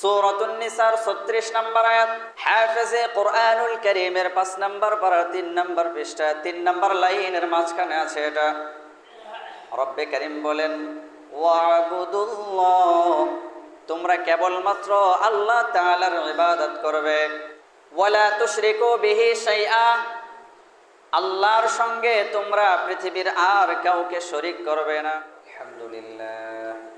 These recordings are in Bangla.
সূরাতুন নিসার 36 নম্বর আয়াত, হাফেজে কোরআনুল কারীমের 5 নম্বর পারা 3 নম্বর পৃষ্ঠা 3 নম্বর লাইনের মাঝখানে আছে এটা। রব্বে করিম বলেন, ওয়াবুদুল্লাহ তোমরা কেবলমাত্র আল্লাহ তাআলার ইবাদত করবে। ওয়ালা তুশরিকু বিহি শাইআ আল্লাহর সঙ্গে তোমরা পৃথিবীর আর কাউকে শরিক করবে না। আলহামদুলিল্লাহ।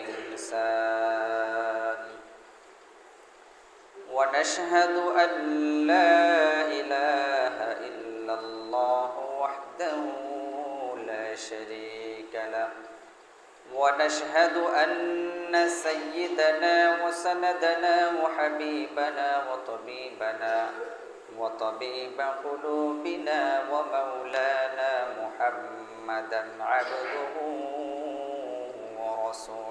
إنسان ونشهد أن لا إله إلا الله وحده لا شريك له. ونشهد أن سيدنا وسندنا وحبيبنا وطبيبنا وطبيب قلوبنا ومولانا محمدا عبده ورسوله.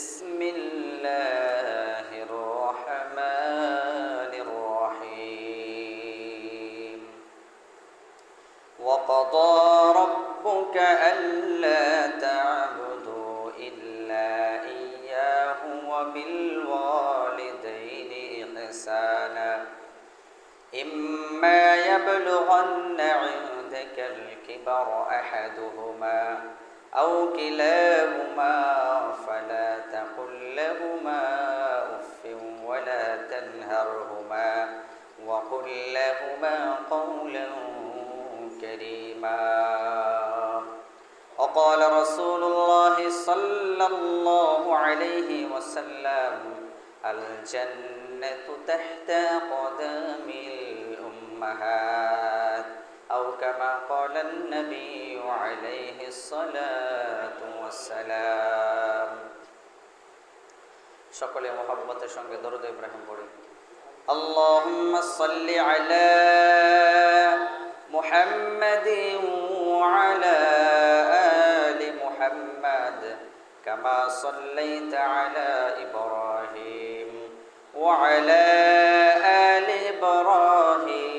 بسم الله الرحمن الرحيم. وقضى ربك ألا تعبدوا إلا إياه وبالوالدين إحسانا. إما يبلغن عندك الكبر أحدهما أو كلاهما فلا تقل لهما أف ولا تنهرهما وقل لهما قولا كريما. وقال رسول الله صلى الله عليه وسلم الجنة تحت قدم الأمهات. أو كما قال النبي عليه الصلاة والسلام সকলে মোহাম্মতের সঙ্গে দরুদ ইব্রাহিম পড়ি اللهم صل على محمد وعلى آل محمد كما صليت على إبراهيم وعلى آل إبراهيم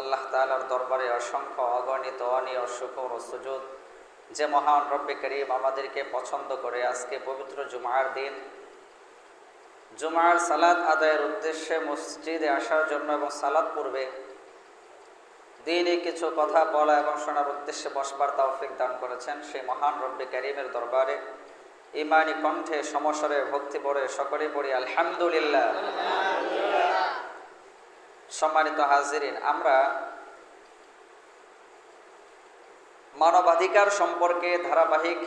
আল্লাহ তালার দরবারে অসংখ্য অগণিত অনিয় শুকর ও সুযোগ যে মহান রব্বে করিম আমাদেরকে পছন্দ করে আজকে পবিত্র জুমার দিন। জুমার সালাদ আদায়ের উদ্দেশ্যে মসজিদে আসার জন্য এবং সালাদ পূর্বে দিনে কিছু কথা বলা এবং শোনার উদ্দেশ্যে বসবার তৌফিক দান করেছেন সেই মহান রব্বে করিমের দরবারে। ইমানি কণ্ঠে সমস্বরে ভক্তি পড়ে সকলে পড়ি, আলহামদুলিল্লাহ। সম্মানিত হাজিরিন, আমরা মানবাধিকার সম্পর্কে ধারাবাহিক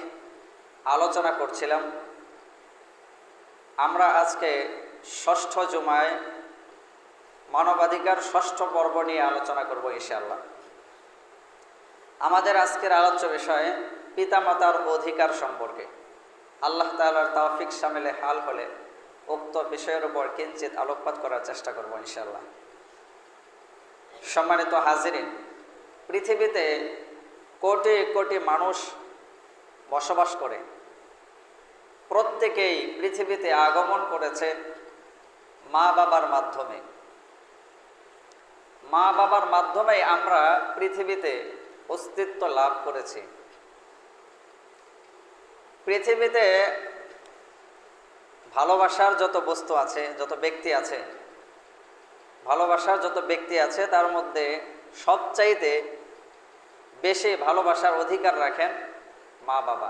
আলোচনা করছিলাম। আমরা আজকে ষষ্ঠ জুমায় মানবাধিকার ষষ্ঠ পর্ব নিয়ে আলোচনা করব ইনশাআল্লাহ। আমাদের আজকের আলোচ্য বিষয়ে পিতামাতার অধিকার সম্পর্কে। আল্লাহ তালার তাওফিক সামিলে হাল হলে উক্ত বিষয়ের উপর কিঞ্চিত আলোকপাত করার চেষ্টা করব ইনশাআল্লাহ। সম্মানিত হাজিরিন, পৃথিবীতে কোটি কোটি মানুষ বসবাস করে। প্রত্যেকেই পৃথিবীতে আগমন করেছে মা বাবার মাধ্যমে। মা বাবার মাধ্যমে আমরা পৃথিবীতে অস্তিত্ব লাভ করেছি। পৃথিবীতে ভালোবাসার যত বস্তু আছে, যত ব্যক্তি আছে ভালোবাসার যত ব্যক্তি আছে, তার মধ্যে সবচাইতে বেশি ভালোবাসার অধিকার রাখেন মা বাবা।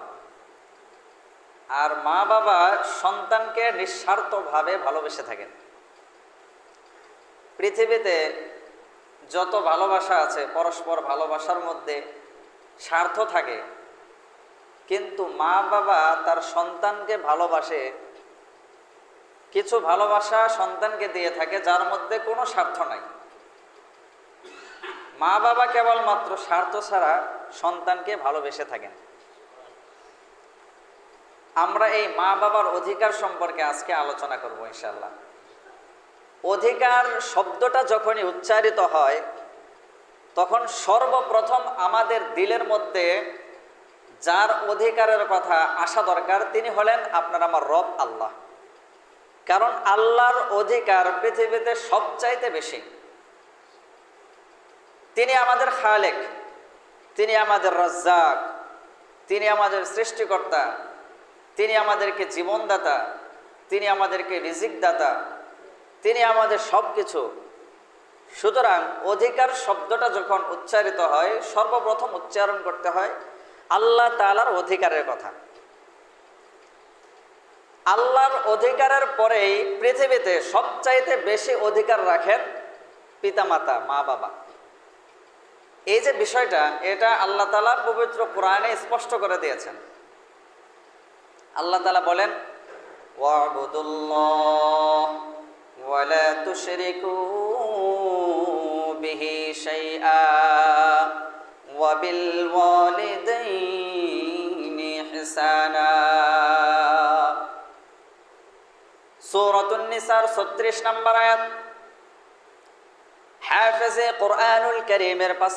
আর মা বাবা সন্তানকে নিঃস্বার্থভাবে ভালোবেসে থাকেন। পৃথিবীতে যত ভালোবাসা আছে, পরস্পর ভালোবাসার মধ্যে স্বার্থ থাকে, কিন্তু মা বাবা তার সন্তানকে ভালোবাসে কিছু ভালোবাসা সন্তানকে দিয়ে থাকে, যার মধ্যে কোনো স্বার্থ নাই। মা বাবা কেবলমাত্র স্বার্থ ছাড়া সন্তানকে ভালোবেসে থাকেন। আমরা এই মা বাবার অধিকার সম্পর্কে আজকে আলোচনা করব ইনশাল্লাহ অধিকার শব্দটা যখনই উচ্চারিত হয়, তখন সর্বপ্রথম আমাদের দিলের মধ্যে যার অধিকারের কথা আসা দরকার, তিনি হলেন আপনার আমার রব আল্লাহ। কারণ আল্লাহর অধিকার পৃথিবীতে সবচাইতে বেশি। তিনি আমাদের খালেক, তিনি আমাদের রজ্জাক, তিনি আমাদের সৃষ্টিকর্তা, তিনি আমাদেরকে জীবনদাতা, তিনি আমাদেরকে রিজিকদাতা, তিনি আমাদের সব কিছু সুতরাং অধিকার শব্দটা যখন উচ্চারিত হয়, সর্বপ্রথম উচ্চারণ করতে হয় আল্লাহ তালার অধিকারের কথা। আল্লাহর অধিকারের পরেই পৃথিবীতে সবচাইতে বেশি অধিকার রাখেন পিতামাতা, মা বাবা। এই যে বিষয়টা, এটা আল্লাহ তালা পবিত্র কোরআনে স্পষ্ট করে দিয়েছেন। আল্লাহ তালা বলেন ওয়াবিল 36 নম্বর কোরআনুল করিমের পাঁচ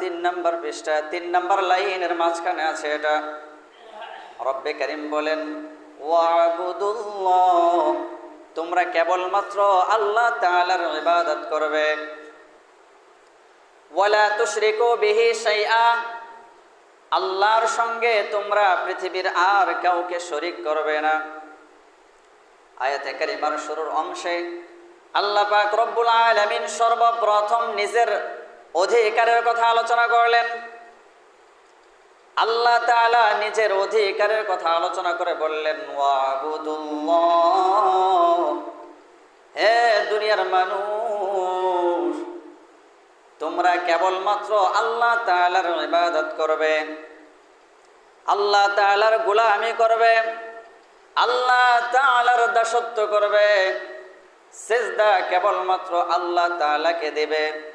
তিন নম্বর পৃষ্ঠা তিন নম্বর লাইনের মাঝখানে আছে এটা। করিম বলেন তোমরা কেবলমাত্র আল্লাহ তাআলার ইবাদত করবে। আল্লাহর সঙ্গে তোমরা পৃথিবীর আর কাউকে শরিক করবে না। আয়াতে কারিমার শুরুর অংশে আল্লাহ পাক রব্বুল আলামিন সর্বপ্রথম নিজের অধিকারের কথা আলোচনা করলেন। আল্লাহ তাআলা নিজের অধিকারের কথা আলোচনা করে বললেন হে দুনিয়ার মানুষ, তোমরা কেবলমাত্র আল্লাহ তাআলার ইবাদত করবে, আল্লাহ তাআলার গোলামি করবে। আল্লাহ তাআলার দাসত্ব করবে। সেজদা কেবলমাত্র আল্লাহ তাআলাকে দেবে।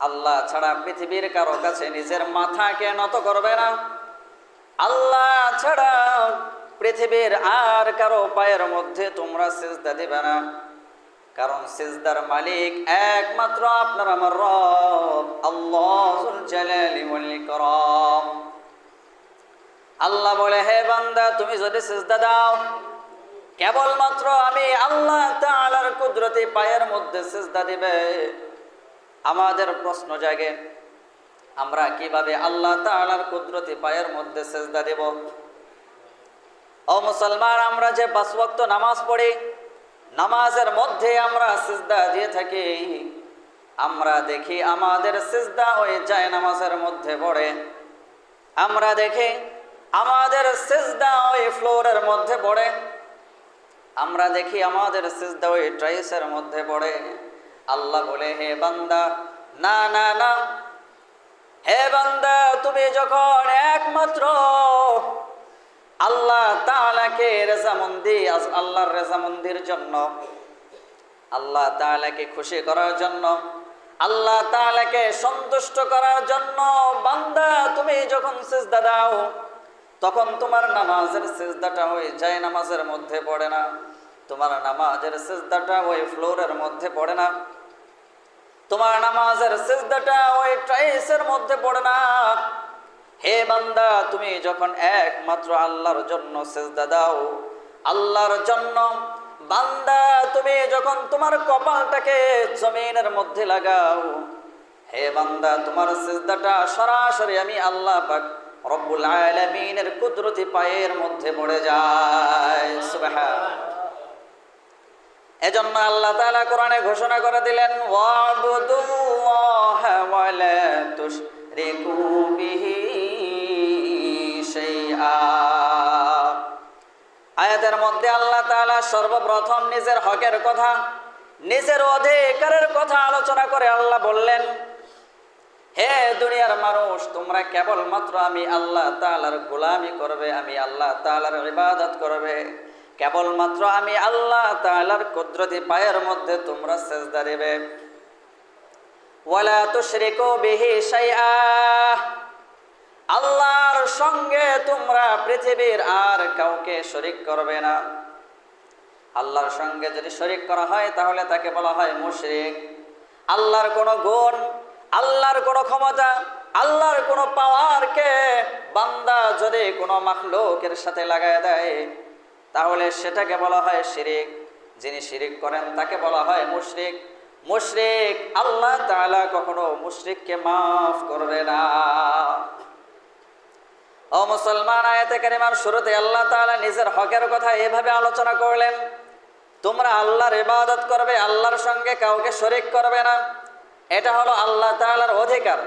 আল্লাহ ছাড়া পৃথিবীর কারও কাছে নিজের মাথাকে নত করবে না। আল্লাহ ছাড়া পৃথিবীর আর কারও পায়ের মধ্যে তোমরা সেজদা দিবে না। কারণ সেজদার মালিক একমাত্র আপনার আমার রব আল্লাহ ইকরাম। আল্লাহ বলে, হে বান্দা, তুমি যদি সেজদা দাও, কেবলমাত্র আমি আল্লাহ তাআলার কুদরতি পায়ের মধ্যে সেজদা দিবে। আমাদের প্রশ্ন জাগে, আমরা কীভাবে আল্লাহ তাআলার কুদরতি পায়ের মধ্যে সিজদা দেব? ও মুসলমান, আমরা যে পাঁচ ওয়াক্ত নামাজ পড়ি, নামাজের মধ্যে আমরা সিজদা দিয়ে থাকি। আমরা দেখি আমাদের সিজদা ওই যায় নামাজের মধ্যে পড়ে। আমরা দেখি আমাদের সিজদা ওই ফ্লোরের মধ্যে পড়ে। আমরা দেখি আমাদের সিজদা ওই ট্রাইসের মধ্যে পড়ে। আল্লাহ বলে, হে বান্দা, না না না। হে বান্দা, তুমি যখন একমাত্র, আল্লাহ তাআলাকে রেজামন্দি আল্লাহর রেজামন্দির জন্য, আল্লাহ তাআলাকে খুশি করার জন্য, আল্লাহ তাআলাকে সন্তুষ্ট করার জন্য, বান্দা, তুমি যখন সিজদা দাও তখন তোমার নামাজের সিজদাটা ওই যায়, নামাজের মধ্যে পড়ে না। তোমার নামাজের সিজদাটা ওই ফ্লোরের মধ্যে পড়ে না। তোমার নামাজের সিজদাটা ওই ট্রাইসের মধ্যে পড়ে না। হে বান্দা, তুমি যখন একমাত্র আল্লাহর জন্য সেজদা দাও, আল্লাহর জন্য, বান্দা, তুমি যখন তোমার কপালটাকে জমিনের মধ্যে লাগাও, হে বান্দা, তোমার সেজদাটা সরাসরি আমি আল্লাহ পাক রব্বুল আলামিনের কুদরতি পায়ের মধ্যে পড়ে যায়। এজন্য আল্লাহ তাআলা কোরআনে ঘোষণা করে দিলেন আয়াতের মধ্যে আল্লাহ তালা সর্বপ্রথম নিজের হকের কথা, নিজের অধিকারের কথা আলোচনা করে আল্লাহ বললেন হে দুনিয়ার মানুষ, তোমরা কেবলমাত্র আমি আল্লাহ তাআলার গোলামি করবে, আমি আল্লাহ তাআলার ইবাদত করবে। কেবলমাত্র আমি আল্লাহ তাআলার কুদরতি পায়ের মধ্যে তোমরা সেজদা দেবে। ওয়ালা তুশরিকু বিহি শাইআ। আল্লাহর সঙ্গে তোমরা পৃথিবীর আর কাউকে শরিক করবে না। আল্লাহর সঙ্গে যদি শরিক করা হয়, তাহলে তাকে বলা হয় মুশরিক। আল্লাহর কোনো গুণ আল্লাহর কোনো ক্ষমতা, আল্লাহর কোনো পাওয়ারকে বান্দা যদি কোনো মাখলুকের সাথে লাগায় দেয়, তাহলে সেটাকে বলা হয় শিরিক। যিনি শিরিক করেন, তাকে বলা হয় মুশরিক। মুশরিক আল্লাহ তাআলা কখনো মুশরিককে মাফ করবে না। ও মুসলমান, আয়াতে কারিমার শুরুতে আল্লাহ তাআলা নিজের হকের কথা এভাবে আলোচনা করলেন, তোমরা আল্লাহর ইবাদত করবে, আল্লাহর সঙ্গে কাউকে শরিক করবে না। এটা হলো আল্লাহ তাআলার অধিকার।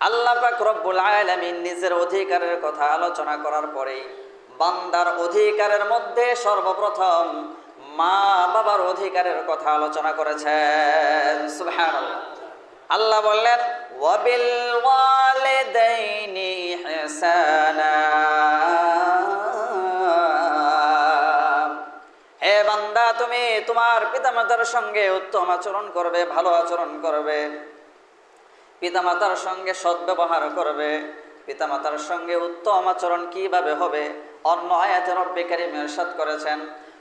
আল্লাহ রব্বুল আলামিন নিজের অধিকারের কথা আলোচনা করার পরেই বান্দার অধিকারের মধ্যে সর্বপ্রথম মা বাবার অধিকারের কথা আলোচনা করেছেন। আল্লাহ বললেন ওয়াবিল ওয়ালিদাইনি ইহসানা। হে তুমি তোমার পিতামাতার সঙ্গে উত্তম আচরণ করবে ভালো আচরণ করবে পিতামাতার সঙ্গে সদ্ব্যবহার করবে পিতামাতার সঙ্গে উত্তম আচরণ কিভাবে হবে অন্য আয়াতে রব্বে কারিম ইরশাদ করেছেন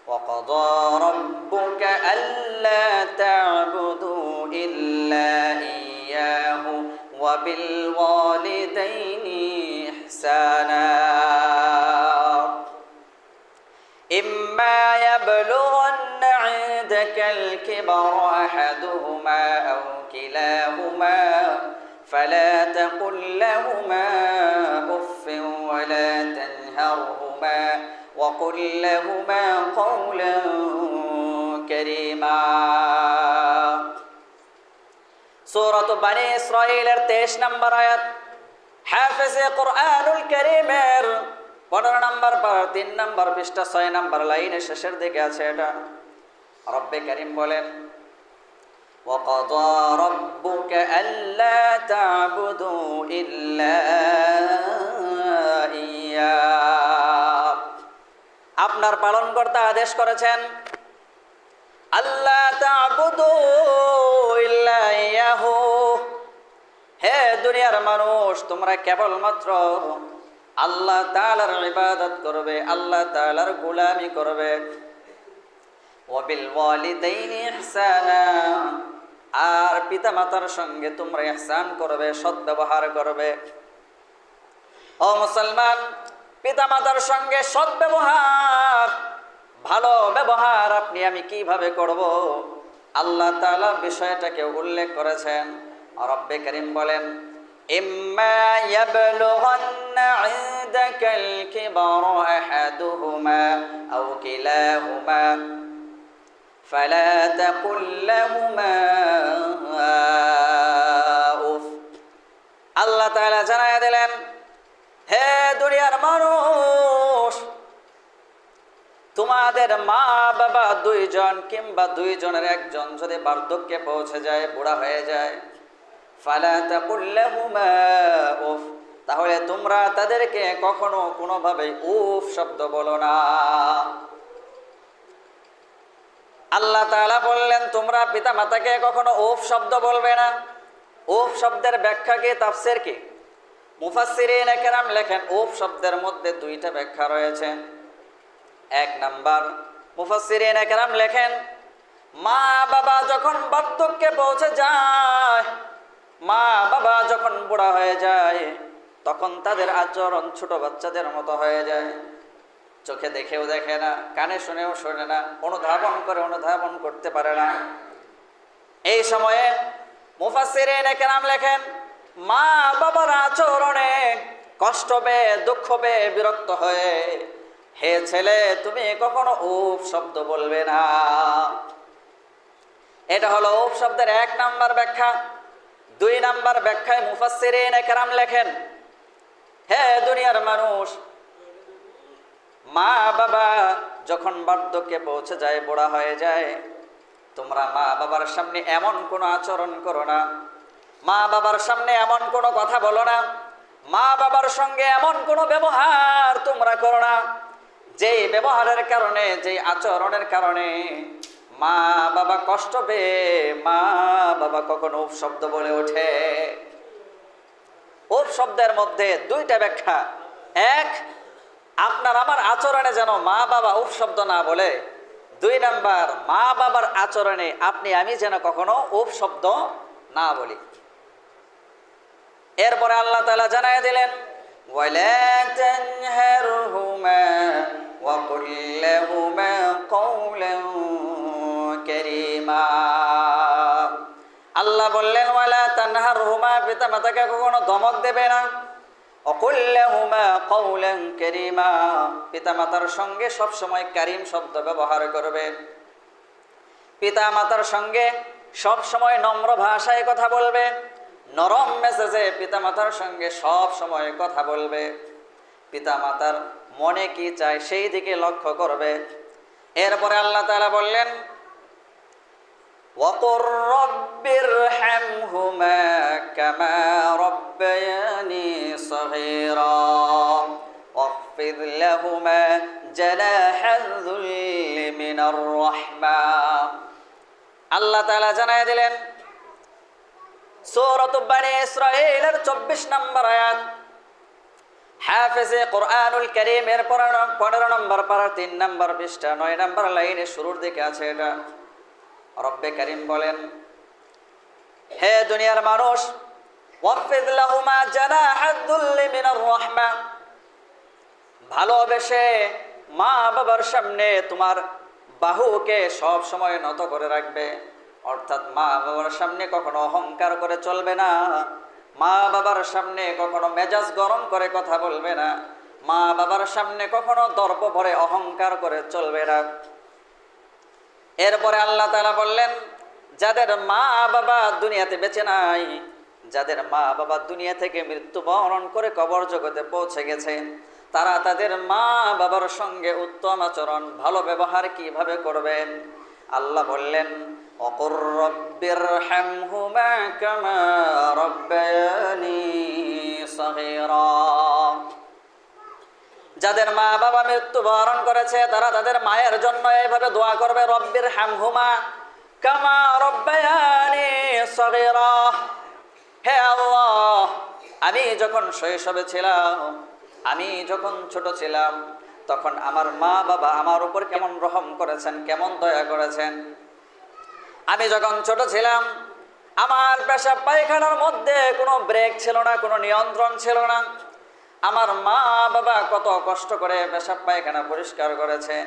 وقضى ربك ألا تعبدوا إلا إياه وبالوالدين إحسانا إما يبلغن عندك الكبر أحدهما أو كلاهما فلا تقل لهما أف ولا تنهرهما وقل لهما قولا كريما সূরাত বানি ইসরাঈলের 23 নম্বর আয়াত হাফেজে কোরআনুল কারীমের 15 নম্বর পার 3 নম্বর পৃষ্ঠা 6 নম্বর লাইনের শেষের দিকে আছে এটা রব্বে কারীম বলেন وقضى ربك ألا تعبدوا إلا إياه আপনার পালনকর্তা আদেশ করেছেন আল্লাহ তা'বুদু ইল্লা ইয়াহু হে দুনিয়ার মানুষ তোমরা কেবলমাত্র আল্লাহ তাআলার ইবাদত করবে আল্লাহ তাআলার গোলামি করবে ওয়াবিল ওয়ালিদাইনি ইহসানা আর পিতামাতার সঙ্গে তোমরা ইহসান করবে সদ্ব্যবহার করবে ও মুসলমান পিতামাতার সঙ্গে সদ্ব্যবহার ভালো ব্যবহার আপনি আমি কিভাবে করব আল্লাহ তাআলা বিষয়টাকে উল্লেখ করেছেন রব্বে করিম বলেন إما يبلغن عندك الكبر أحدهما أو كلاهما فلا تقل لهما أف আল্লাহ তাআলা জানায় দিলেন হে দুনিয়ার মানুষ তোমাদের মা বাবা দুইজন কিংবা দুইজনের একজন যদি বার্ধক্যে পৌঁছে যায় বুড়া হয়ে যায় ফালা তাকুল্লাহুমা উফ তাহলে তোমরা তাদেরকে কখনো কোনোভাবে উফ শব্দ বলো না আল্লাহ তাআলা বললেন, তোমরা পিতা মাতাকে কখনো ওফ শব্দ বলবে না। ওফ শব্দের ব্যাখ্যা কি, তাফসির কি? মুফাসসিরিন একরাম লেখেন, ওফ শব্দের মধ্যে দুইটা ব্যাখ্যা রয়েছে। এক নাম্বার, মুফাসসিরিন একরাম লেখেন, মা বাবা যখন বার্ধক্যে পৌঁছে যায়, মা বাবা যখন বুড়া হয়ে যায়, তখন তাদের আচরণ ছোট বাচ্চাদের মতো হয়ে যায়। চোখে দেখেও দেখে না, কানে শুনেও শোনে না, অনুধাবন করে অনুধাবন করতে পারে না। এই সময়ে মুফাসিরিন একরাম লেখেন, মা বাবার আচরণে কষ্ট পেয়ে, দুঃখ পেয়ে বিরক্ত হয়ে, হে ছেলে, তুমি কখনো উপ শব্দ বলবে না। এটা হলো উপ শব্দের এক নাম্বার ব্যাখ্যা। দুই নাম্বার ব্যাখ্যায় মুফাসিরিন একরাম লেখেন, হে দুনিয়ার মানুষ মা বাবা যখন বার্ধক্যে পৌঁছে যায়, বুড়া হয়ে যায়, তোমরা মা বাবার সামনে এমন কোনো আচরণ করো না। মা বাবার সামনে এমন কোনো কথা বলো না। মা বাবার সঙ্গে এমন কোনো ব্যবহার তোমরা করো না। যেই ব্যবহারের কারণে, যেই আচরণের কারণে মা বাবা কষ্ট পেয়ে মা বাবা কখনো শব্দ বলে ওঠে। ওর শব্দের মধ্যে দুইটা ব্যাখ্যা। এক আপনার আমার আচরণে যেন মা বাবা উফ শব্দ না বলে। দুই নাম্বার, মা বাবার আচরণে আপনি, আমি যেন কখনো উফ শব্দ না বলি। এরপরে আল্লাহ তালা জানাই দিলেন আল্লাহ বললেন, ওয়ালা তানহার হুমা পিতা মাতাকে কখনো ধমক দেবে না। কেরিমা। পিতা মাতার সঙ্গে সবসময় কারিম শব্দ ব্যবহার করবে। পিতা মাতার সঙ্গে সব সময় নম্র ভাষায় কথা বলবে। নরম মেসেজে পিতা মাতার সঙ্গে সব সময় কথা বলবে। পিতা মাতার মনে কি চায় সেই দিকে লক্ষ্য করবে। এরপরে আল্লাহ তাআলা বললেন وقل رب ارحمهما كما ربياني صغيرا واخفض لهما جناح الذل من الرحمة আল্লাহ তাআলা জানায় দিলেন সূরাত বানি ইসরাঈলের 24 নম্বর আয়াত হাফেজে কোরআনুল কারীমের 15 নম্বর পারা 3 নম্বর পৃষ্ঠা 9 নম্বর লাইনে শুরুর দিকে আছে এটা রব্বে করিম বলেন, হে দুনিয়ার মানুষ, ওয়াফিদ লাহুমা জানাহাদুল্লি মিনার রাহমা। ভালোবেসে মা বাবার সামনে তোমার বাহুকে সব সময় নত করে রাখবে। অর্থাৎ মা বাবার সামনে কখনো অহংকার করে চলবে না। মা বাবার সামনে কখনো মেজাজ গরম করে কথা বলবে না। মা বাবার সামনে কখনো দর্প ভরে অহংকার করে চলবে না। এরপরে আল্লাহ তালা বললেন, যাদের মা বাবা দুনিয়াতে বেঁচে নাই, যাদের মা বাবা দুনিয়া থেকে মৃত্যুবরণ করে কবর জগতে পৌঁছে গেছে, তারা তাদের মা বাবার সঙ্গে উত্তম আচরণ, ভালো ব্যবহার কীভাবে করবেন? আল্লাহ বললেন, অকুর রব্বির যাদের মা বাবা মৃত্যুবরণ করেছে, তারা তাদের মায়ের জন্য এইভাবে দোয়া করবে, রব্বির হামহুমা কামা রব্বায়ানি সগীরা। হে আল্লাহ, আমি যখন শৈশবে ছিলাম, আমি যখন ছোট ছিলাম, তখন আমার মা বাবা আমার উপর কেমন রহম করেছেন, কেমন দয়া করেছেন। আমি যখন ছোট ছিলাম, আমার পেশাব পায়খানার মধ্যে কোনো ব্রেক ছিল না, কোনো নিয়ন্ত্রণ ছিল না। আমার মা বাবা কত কষ্ট করে পেশাব পায়খানা পরিষ্কার করেছে।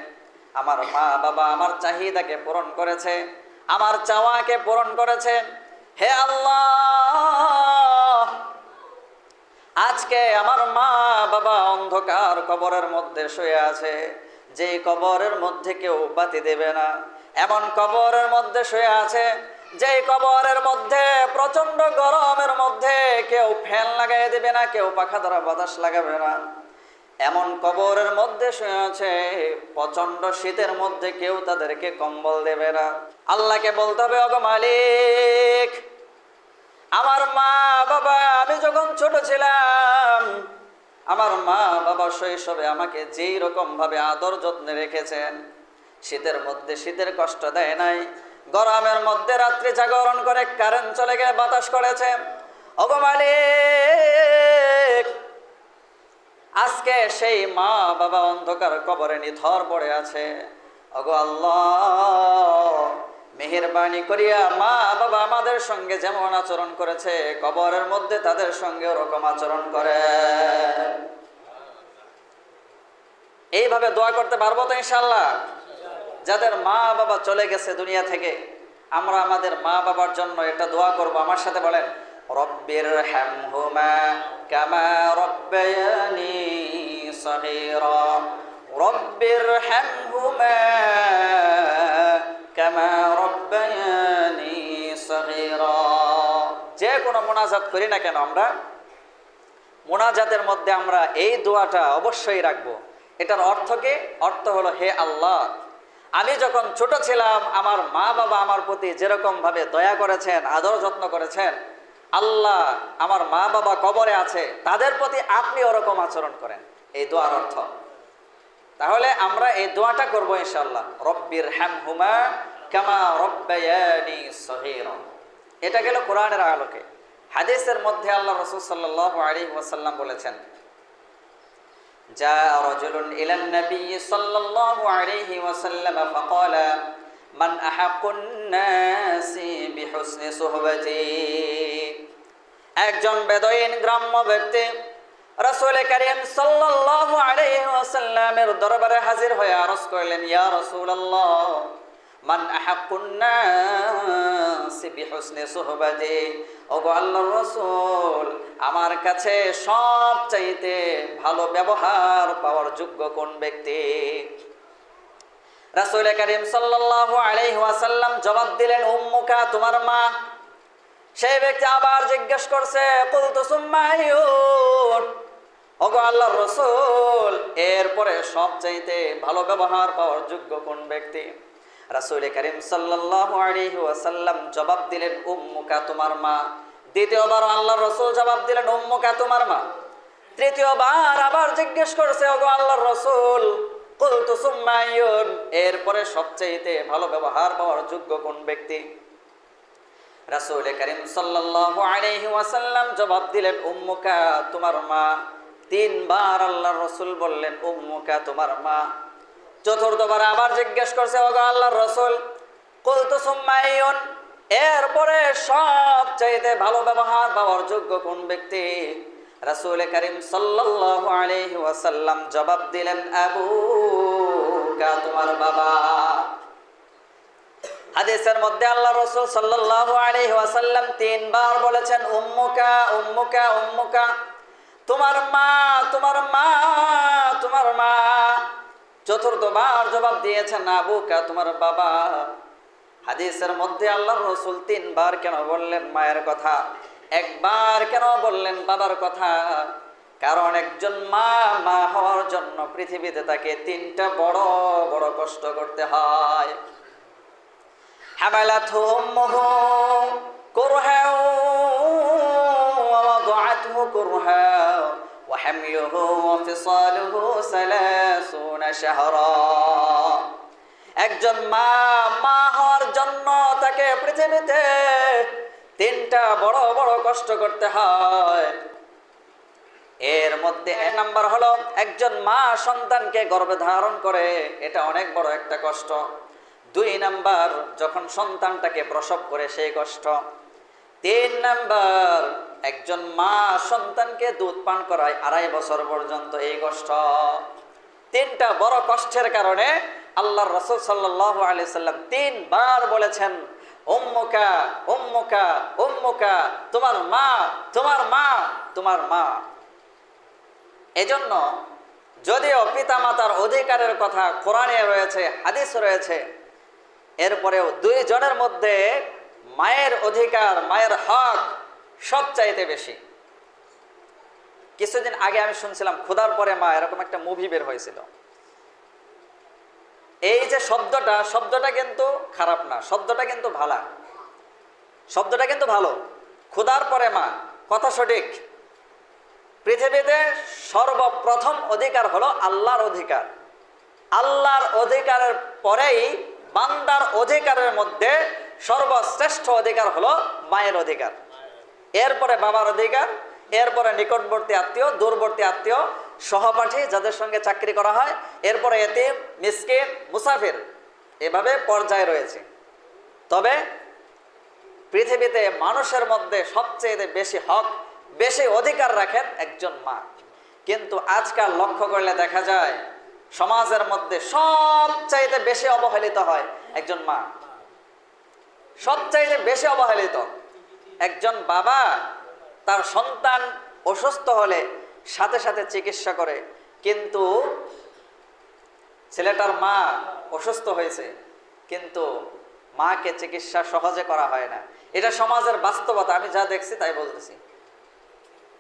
আমার মা বাবা আমার চাহিদাকে পূরণ করেছে। আমার চাওয়াকে পূরণ করেছে। হে আল্লাহ! আজকে আমার মা বাবা অন্ধকার কবরের মধ্যে শুয়ে আছে। যে কবরের মধ্যে কেউ বাতি দেবে না। এমন কবরের মধ্যে শুয়ে আছে যে কবরের মধ্যে প্রচণ্ড গরমের মধ্যে কেউ ফ্যান লাগাই দেবে না, কেউ পাখা ধরা বাতাস লাগাবে না। এমন কবরের মধ্যে শুয়ে আছে প্রচণ্ড শীতের মধ্যে কেউ তাদেরকে কম্বল দেবে না। আল্লাহকে বলতে হবে অগ মালিক, আমার মা বাবা, আমি যখন ছোট ছিলাম, আমার মা বাবা শৈশবে আমাকে যেই রকম ভাবে আদর যত্নে রেখেছেন, শীতের মধ্যে শীতের কষ্ট দেয় নাই গরমের মধ্যে রাত্রি জাগরণ করে কারেন্ট চলে গেলে বাতাস করেছে। আজকে সেই মা বাবা অন্ধকার কবরে নিথর পড়ে আছে। অগো আল্লাহ, মেহেরবানি করিয়া মা বাবা আমাদের সঙ্গে যেমন আচরণ করেছে, কবরের মধ্যে তাদের সঙ্গে ওরকম আচরণ করে। এইভাবে দোয়া করতে পারব তো ইনশাল্লাহ যাদের মা বাবা চলে গেছে দুনিয়া থেকে, আমরা আমাদের মা বাবার জন্য এটা দোয়া করব। আমার সাথে বলেন, রব্বির হ্যামহুমা কামা রব্বায়ানি রব্বির হ্যামহুমা কামা রব্বায়ানি সগীরা। যে কোনো মোনাজাত করি না কেন আমরা? মোনাজাতের মধ্যে আমরা এই দোয়াটা অবশ্যই রাখব। এটার অর্থ কি? অর্থ হলো, হে আল্লাহ আমি যখন ছোট ছিলাম, আমার মা বাবা আমার প্রতি যেরকম ভাবে দয়া করেছেন, আদর যত্ন করেছেন, আল্লাহ আমার মা বাবা কবরে আছে, তাদের প্রতি আপনি ওরকম আচরণ করেন। এই দোয়ার অর্থ। তাহলে আমরা এই দোয়াটা করব ইনশাল্লাহ রব্বির হ্যাম হুমা কামা রব্বায়ানি সহির এটা গেল কোরআনের আলোকে। হাদিসের মধ্যে আল্লাহ রসুল সাল্লাহ আলী ওয়াসাল্লাম বলেছেন جاء رجل إلى النبي صلى الله عليه وسلم فقال من أحق الناس بحسن صحبتي একজন বেদইন গ্রাম্য ব্যক্তি রাসূল করিম সাল্লাল্লাহু আলাইহি ওয়াসাল্লামের দরবারে হাজির হয়ে আরজ করলেন ইয়া রাসূলুল্লাহ মান রাসূল, আমার কাছে সব চাইতে ভালো ব্যবহার পাওয়ার যোগ্য কোন ব্যক্তি? রাসূল করিম ওয়াসাল্লাম জবাব দিলেন, উম্মুকা, তোমার মা। সেই ব্যক্তি আবার জিজ্ঞেস করছে, কুলতু সুম্মায়ুন ওগো রসুল, এরপরে সব চাইতে ভালো ব্যবহার পাওয়ার যোগ্য কোন ব্যক্তি? রাসূল করিম ওয়াসাল্লাম জবাব দিলেন, উম্মুকা তোমার মা। দ্বিতীয়বার আল্লাহ রসুল জবাব দিলেন, উম্মুকা তোমার মা। তৃতীয়বার আবার জিজ্ঞেস করছে, ওগো আল্লাহর রসুল এরপরে সবচাইতে ভালো ব্যবহার পাওয়ার যোগ্য কোন ব্যক্তি? রাসূল করিম ওয়াসাল্লাম জবাব দিলেন, উম্মুকা তোমার মা। তিনবার আল্লাহর রসুল বললেন, উম্মুকা তোমার মা। চতুর্থবার আবার জিজ্ঞেস করছে, ওগো আল্লাহর রসুল, কুলতু সুম্মাইয়ুন, এরপরে সব চাইতে ভালো ব্যবহার পাওয়ার যোগ্য কোন ব্যক্তি? রাসূল করিম সাল্লাল্লাহু আলাইহি ওয়াসাল্লাম জবাব দিলেন, আবু কা, তোমার বাবা। হাদিসের মধ্যে আল্লাহ রসুল সাল্লাল্লাহু আলাইহি ওয়াসাল্লাম তিনবার বলেছেন, উম্মুকা উম্মুকা উম্মুকা, তোমার মা তোমার মা তোমার মা। চতুর্থবার জবাব দিয়েছেন আবুকা তোমার বাবা। হাদিসের মধ্যে আল্লাহ রসুল তিনবার কেন বললেন মায়ের কথা? একবার কেন বললেন বাবার কথা? কারণ একজন মা মা হওয়ার জন্য পৃথিবীতে তাকে তিনটা বড় বড় কষ্ট করতে হয়। وحمله وفصاله ثلاثون شهرا একজন মা মা হওয়ার জন্য তাকে পৃথিবীতে তিনটা বড় বড় কষ্ট করতে হয় এর মধ্যে এক নাম্বার হলো একজন মা সন্তানকে গর্ভে ধারণ করে এটা অনেক বড় একটা কষ্ট দুই নাম্বার যখন সন্তানটাকে প্রসব করে সেই কষ্ট তিন নাম্বার একজন মা সন্তানকে দুধ পান করায় আড়াই বছর পর্যন্ত এই কষ্ট। তিনটা বড় কষ্টের কারণে আল্লাহ রসুল সাল্লাহ আলি সাল্লাম তিনবার বলেছেন, উম্মুকা উম্মুকা উম্মুকা, তোমার মা তোমার মা তোমার মা। এজন্য যদিও পিতা মাতার অধিকারের কথা কোরআনে রয়েছে, হাদিস রয়েছে, এরপরেও দুই জনের মধ্যে মায়ের অধিকার, মায়ের হক সব চাইতে বেশি। কিছুদিন আগে আমি শুনছিলাম ক্ষুধার পরে মা এরকম একটা মুভি বের হয়েছিল। এই যে শব্দটা শব্দটা কিন্তু খারাপ না, শব্দটা কিন্তু ভালা। শব্দটা কিন্তু ভালো। ক্ষুধার পরে মা কথা সঠিক। পৃথিবীতে সর্বপ্রথম অধিকার হলো আল্লাহর অধিকার। আল্লাহর অধিকারের পরেই বান্দার অধিকারের মধ্যে সর্বশ্রেষ্ঠ অধিকার হলো মায়ের অধিকার। এরপরে বাবার অধিকার, এরপরে নিকটবর্তী আত্মীয়, দূরবর্তী আত্মীয়, সহপাঠী যাদের সঙ্গে চাকরি করা হয়, এরপরে এতিম, মিসকিন, মুসাফির এভাবে পর্যায়ে রয়েছে। তবে পৃথিবীতে মানুষের মধ্যে সবচেয়ে বেশি হক, বেশি অধিকার রাখেন একজন মা। কিন্তু আজকাল লক্ষ্য করলে দেখা যায়, সমাজের মধ্যে সবচাইতে বেশি অবহেলিত হয় একজন মা। সবচাইতে বেশি অবহেলিত। একজন বাবা, তার সন্তান অসুস্থ হলে সাথে সাথে চিকিৎসা করে। কিন্তু ছেলেটার মা অসুস্থ হয়েছে, কিন্তু মাকে চিকিৎসা সহজে করা হয় না। এটা সমাজের বাস্তবতা, আমি যা দেখছি তাই বলতেছি।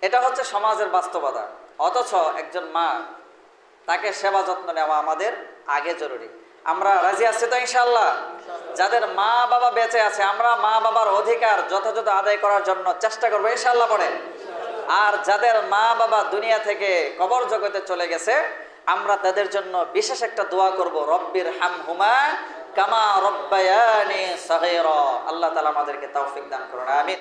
এটা হচ্ছে সমাজের বাস্তবতা। অথচ একজন মা, তাকে সেবা যত্ন নেওয়া আমাদের আগে জরুরি। আমরা রাজি আছি তো ইনশাল্লাহ যাদের মা বাবা বেঁচে আছে, আমরা মা বাবার অধিকার যথাযথ আদায় করার জন্য চেষ্টা করব ইনশাল্লাহ পড়েন। আর যাদের মা বাবা দুনিয়া থেকে কবর জগতে চলে গেছে, আমরা তাদের জন্য বিশেষ একটা দোয়া করব, রব্বির হাম হুমা কামা রব্বায়ানি সহের আল্লাহ তালা আমাদেরকে তৌফিক দান করুন আমি